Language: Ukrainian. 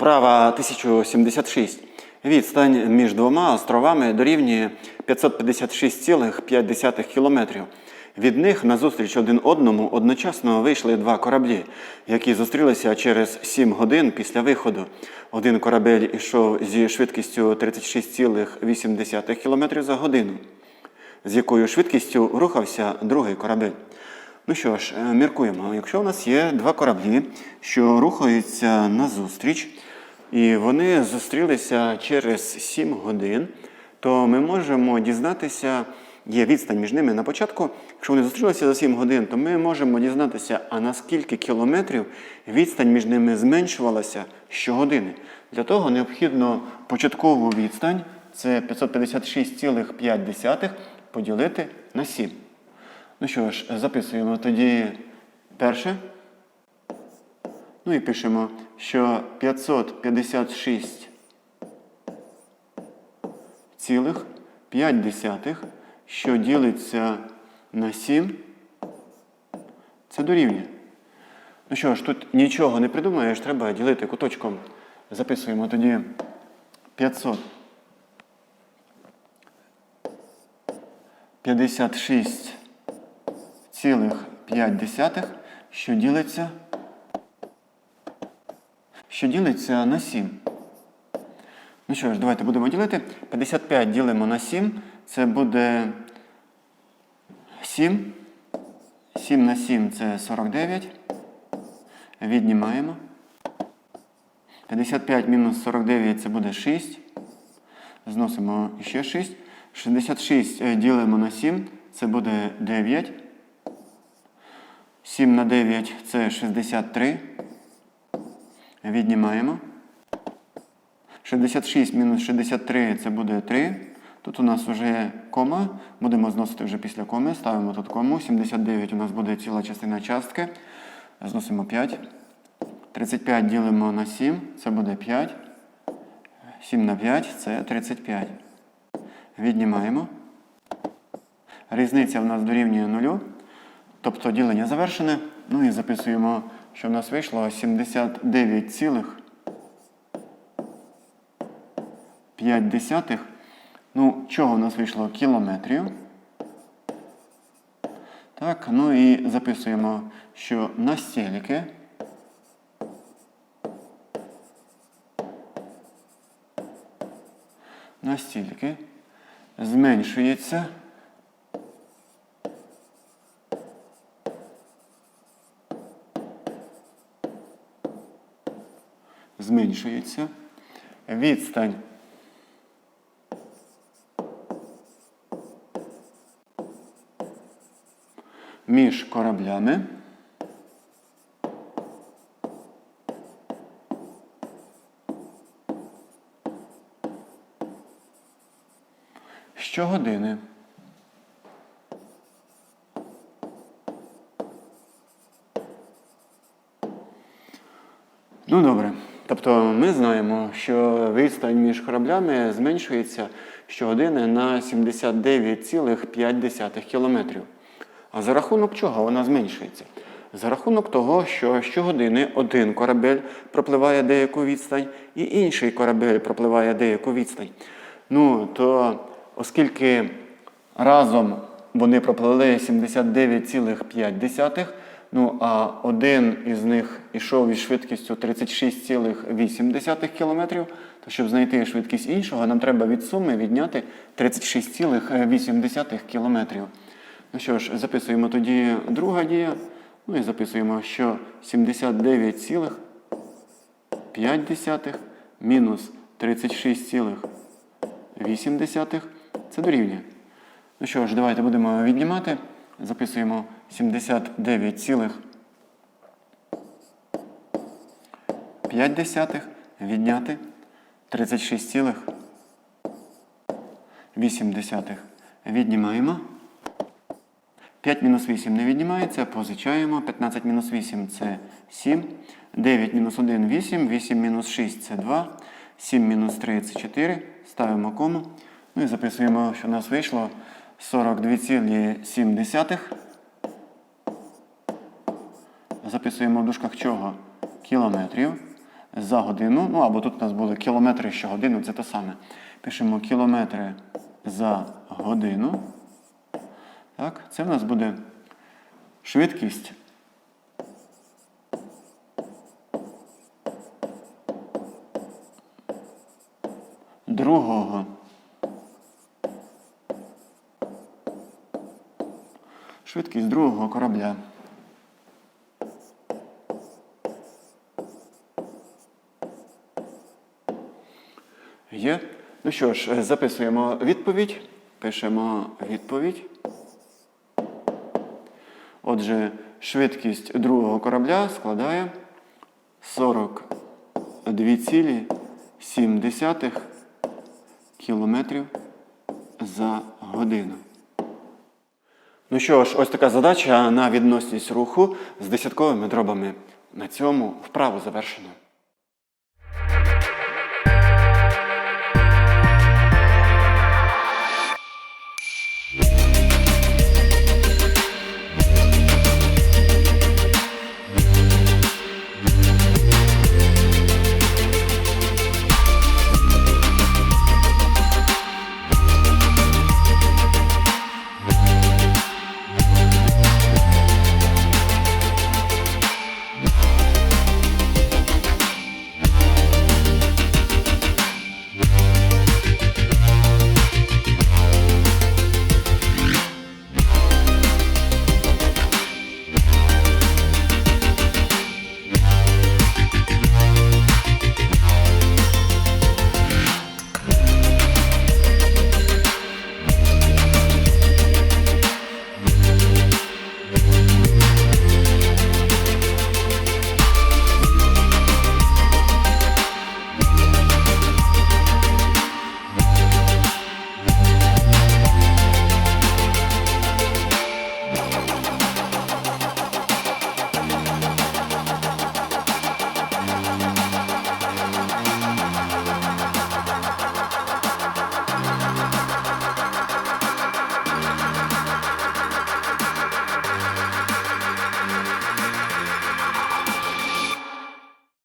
Вправа 1076. Відстань між двома островами дорівнює 556,5 км. Від них назустріч один одному одночасно вийшли два кораблі, які зустрілися через 7 годин після виходу. Один корабель ішов зі швидкістю 36,8 км за годину. З якою швидкістю рухався другий корабель. Ну що ж, е, міркуємо. Якщо у нас є два кораблі, що рухаються назустріч, і вони зустрілися через 7 годин, то ми можемо дізнатися, є відстань між ними на початку. Якщо вони зустрілися за 7 годин, то ми можемо дізнатися, а на скільки кілометрів відстань між ними зменшувалася щогодини. Для того необхідно початкову відстань, це 556,5 поділити на 7. Ну що ж, записуємо тоді перше. Ну і пишемо, що 556 цілих 5 десятих, що ділиться на 7, це дорівнює. Ну що ж, тут нічого не придумаєш, треба ділити куточком. Записуємо тоді 500. 56 цілих 5 десятих, що ділиться, що ділиться на 7. Ну що ж, давайте будемо ділити. 55 ділимо на 7. Це буде 7. 7 на 7 це 49. Віднімаємо. 55 мінус 49 це буде 6. Зносимо ще 6. 66 е, ділимо на 7. Це буде 9. 7 на 9 це 63. Віднімаємо. 66 мінус 63 це буде 3. Тут у нас вже кома. Будемо зносити вже після коми. Ставимо тут кому. 79 у нас буде ціла частина частки. Зносимо 5. 35 ділимо на 7. Це буде 5. 7 на 5 це 35. Віднімаємо. Різниця у нас дорівнює 0. Тобто ділення завершене. Ну і записуємо, що в нас вийшло 79 цілих 5 десятих. Ну, чого у нас вийшло? Кілометрів. Так, ну і записуємо, що настільки настільки зменшується зменшується відстань між кораблями щогодини. Ну добре. Тобто ми знаємо, що відстань між кораблями зменшується щогодини на 79,5 кілометрів. А за рахунок чого вона зменшується? За рахунок того, що щогодини один корабель пропливає деяку відстань, і інший корабель пропливає деяку відстань. Ну, то оскільки разом вони проплили 79,5, ну а один із них ішов із швидкістю 36,8 км, то щоб знайти швидкість іншого, нам треба від суми відняти 36,8 км. Ну що ж, записуємо тоді друга дія. Ну і записуємо, що 79,5 мінус 36,8 це дорівнює. Ну що ж, давайте будемо віднімати. Записуємо 79,5 відняти 36,8. Віднімаємо. 5 мінус 8 не віднімається, позичаємо. 15 мінус 8 це 7. 9 мінус 1 8. 8 мінус 6 це 2. 7 мінус 3 це 4. Ставимо кому. Ну і записуємо, що у нас вийшло 42,7. Записуємо в дужках чого? Кілометрів. за годину. Ну або тут у нас були кілометри що годину, це те саме. Пишемо кілометри за годину. Так, це в нас буде швидкість. Другого. Швидкість другого корабля. Є. Ну що ж, е, записуємо відповідь. Пишемо відповідь. Отже, швидкість другого корабля складає 42,7 кілометрів за годину. Ну що ж, ось така задача на відносність руху з десятковими дробами. На цьому вправу завершено.